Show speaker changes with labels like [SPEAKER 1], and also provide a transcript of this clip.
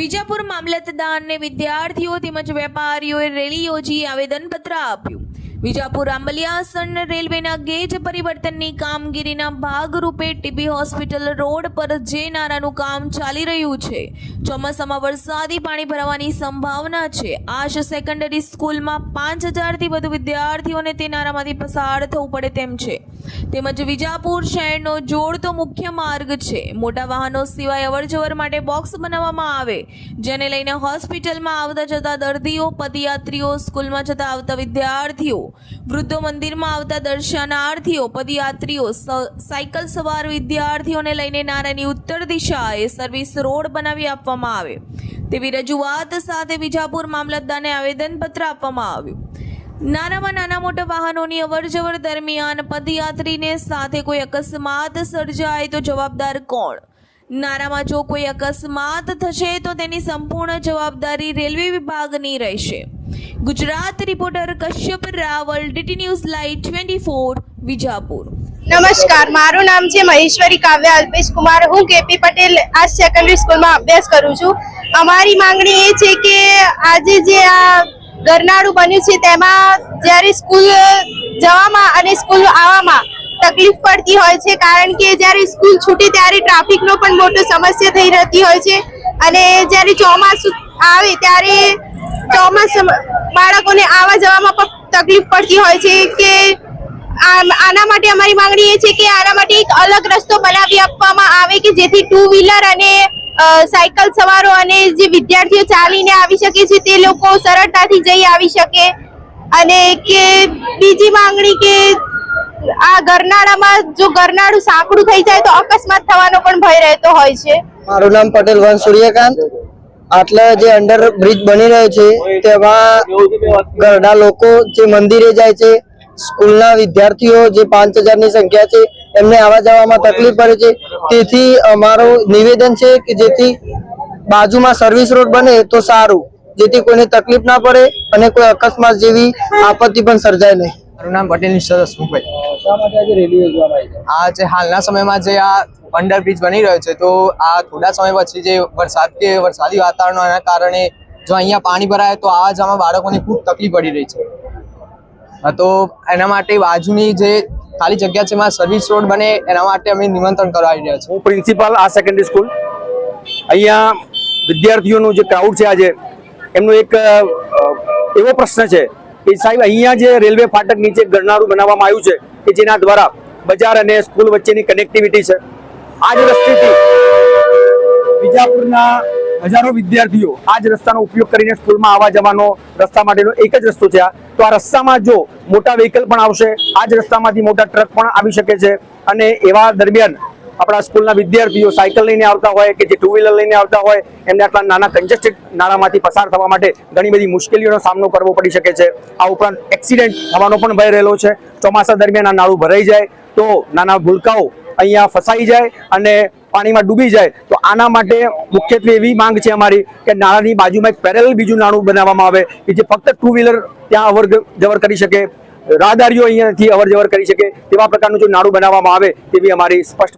[SPEAKER 1] વિજાપુર મામલતદારને વિદ્યાર્થીઓ તેમજ વેપારીઓએ રેલી યોજી આવેદનપત્ર આપ્યું. વિજાપુર આંબલિયાસણ રેલવેના ગેજ પરિવર્તનની કામગીરીના ભાગરૂપે ટીબી હોસ્પિટલ રોડ પર જે નારાનું કામ ચાલી રહ્યું છે, ચોમાસામાં વરસાદી પાણી ભરાવાની સંભાવના છે. આશ સેકન્ડરી સ્કૂલમાં પાંચ હજારથી વધુ વિદ્યાર્થીઓને તે નારામાંથી પસાર થવું પડે તેમ છે. તેમજ વિજાપુર શહેરનો જોડતો મુખ્ય માર્ગ છે. મોટા વાહનો સિવાય અવરજવર માટે બોક્સ બનાવવામાં આવે, જેને લઈને હોસ્પિટલમાં આવતા જતા દર્દીઓ, પદયાત્રીઓ, સ્કૂલમાં જતા આવતા વિદ્યાર્થીઓ વૃદ્ધો મંદિરમાં આવતા દર્શનાર્થીઓ, પદયાત્રીઓ સાયકલ સવાર વિદ્યાર્થીઓને લઈને નારાયણની ઉત્તર દિશાએ સર્વિસ રોડ બનાવી આપવામાં આવે. તેવી રજૂઆત સાથે વિજાપુર મામલતદારને આવેદનપત્ર આપવામાં આવ્યું. નાનામાં નાના મોટા વાહનોની અવરજવર દરમિયાન પદયાત્રીને સાથે કોઈ અકસ્માત સર્જાય તો જવાબદાર કોણ? નારામાં જો કોઈ અકસ્માત થશે તો તેની સંપૂર્ણ જવાબદારી રેલવે વિભાગની રહેશે. Gujarat reporter Kashyap Raval, DT news live twenty four, Vijapur.
[SPEAKER 2] નમસ્કાર, મારું નામ છે મહેશ્વરી કાવ્ય, અલ્પેશ કુમાર. હું કેપી પટેલ આ સેકન્ડરી સ્કૂલમાં અભ્યાસ કરું છું. અમારી માંગણી એ છે કે આજે જે આ ગરનાળું બન્યું છે, તેમાં જ્યારે સ્કૂલ જવામાં અને સ્કૂલ આવવામાં તકલીફ પડતી હોય છે, કારણ કે જ્યારે સ્કૂલ છૂટે ત્યારે ટ્રાફિકનો પણ મોટો સમસ્યા થઈ રહેતી હોય છે. અને જ્યારે ચોમાસું આવે ત્યારે ચોમાસામાં બાળકોને આવવા જવામાં પણ તકલીફ પડતી હોય છે કે આના માટે અમારી માંગણી એ છે કે આના માટે એક અલગ રસ્તો બનાવી આપવામાં આવે કે જેથી ટુ વ્હીલર અને સાયકલ સવારો અને જે વિદ્યાર્થીઓ ચાલીને આવી શકે છે તે લોકો સરળતાથી જઈ આવી શકે. અને કે બીજી માંગણી કે આ ગરનાળામાં જો ગરનાળું સાંકડું થઈ જાય તો અકસ્માત થવાનો પણ ભય રહેતો હોય છે.
[SPEAKER 3] મારું નામ પટેલ વંશ સૂર્યકાંત. આટલા જે અંડર બ્રિજ બની રહ્યો છે, તેમાં ઘરના લોકો જે મંદિરે જાય છે, સ્કૂલના વિદ્યાર્થીઓ જે પાંચ હજારની સંખ્યા છે, એમને આવવા જવામાં તકલીફ પડે છે. તેથી અમારું નિવેદન છે કે જેથી બાજુમાં સર્વિસ રોડ બને તો સારું, જેથી કોઈને તકલીફ ના પડે અને કોઈ અકસ્માત જેવી આપત્તિ પણ સર્જાય નહીં.
[SPEAKER 4] મારું નામ પટેલ નિશ્ચય હસમુખભાઈ આ જે હાલના સમયમાં જે આ અંડરબ્રિજ બની રહ્યો છે તો આ થોડા સમય પછી જે વરસાદ કે વરસાદી વાતાવરણ એના કારણે જો અહીંયા પાણી ભરાય તો આવા જવામાં બાળકોને ખૂબ તકલીફ પડી રહી છે. હા, તો એના માટે બાજુની જે ખાલી જગ્યા છે એમાં સર્વિસ રોડ બને એના માટે અમે નિમંત્રણ કરાવી રહ્યા છીએ.
[SPEAKER 5] હું પ્રિન્સિપાલ આ સેકન્ડરી સ્કૂલ. અહીંયા વિદ્યાર્થીઓનું જે ક્રાઉડ છે આજે એમનો એક એવો પ્રશ્ન છે કે સાહેબ અહીંયા જે રેલવે ફાટક નીચે ગરનારું બનાવવામાં આવ્યું છે કે જેના દ્વારા બજાર અને સ્કૂલ વચ્ચેની કનેક્ટિવિટી છે. આ જ રસ્તેથી વિજાપુરના હજારો વિદ્યાર્થીઓ આ જ રસ્તાનો ઉપયોગ કરીને સ્કૂલમાં આવવા જવાનો રસ્તા માટેનો એક જ રસ્તો છે આ. તો આ રસ્તામાં જો મોટા વ્હીકલ પણ આવશે, આ જ રસ્તામાંથી મોટા ટ્રક પણ આવી શકે છે. અને એવા દરમિયાન આપણા સ્કૂલના વિદ્યાર્થીઓ સાયકલ લઈને આવતા હોય કે જે ટુ વ્હીલર લઈને આવતા હોય, એમને આટલા નાના કન્જેસ્ટેડ નાળામાંથી પસાર થવા માટે ઘણી બધી મુશ્કેલીઓનો સામનો કરવો પડી શકે છે. આ ઉપરાંત એક્સિડન્ટ થવાનો પણ ભય રહેલો છે. ચોમાસા દરમિયાન આ નાળું ભરાઈ જાય તો નાના ભૂલકાઓ અહીંયા ફસાઈ જાય અને પાણીમાં ડૂબી જાય. તો આના માટે મુખ્યત્વે એવી માંગ છે અમારી કે નાળાની બાજુમાં એક પેરેલ બીજું નાણું બનાવવામાં આવે કે જે ફક્ત ટુ વ્હીલર ત્યાં અવર જવર કરી શકે. રાહદારીઓ અહીંયાથી અવર જવર કરી શકે. તેવા પ્રકારનું જો નાળું બનાવવામાં આવે તેવી અમારી સ્પષ્ટ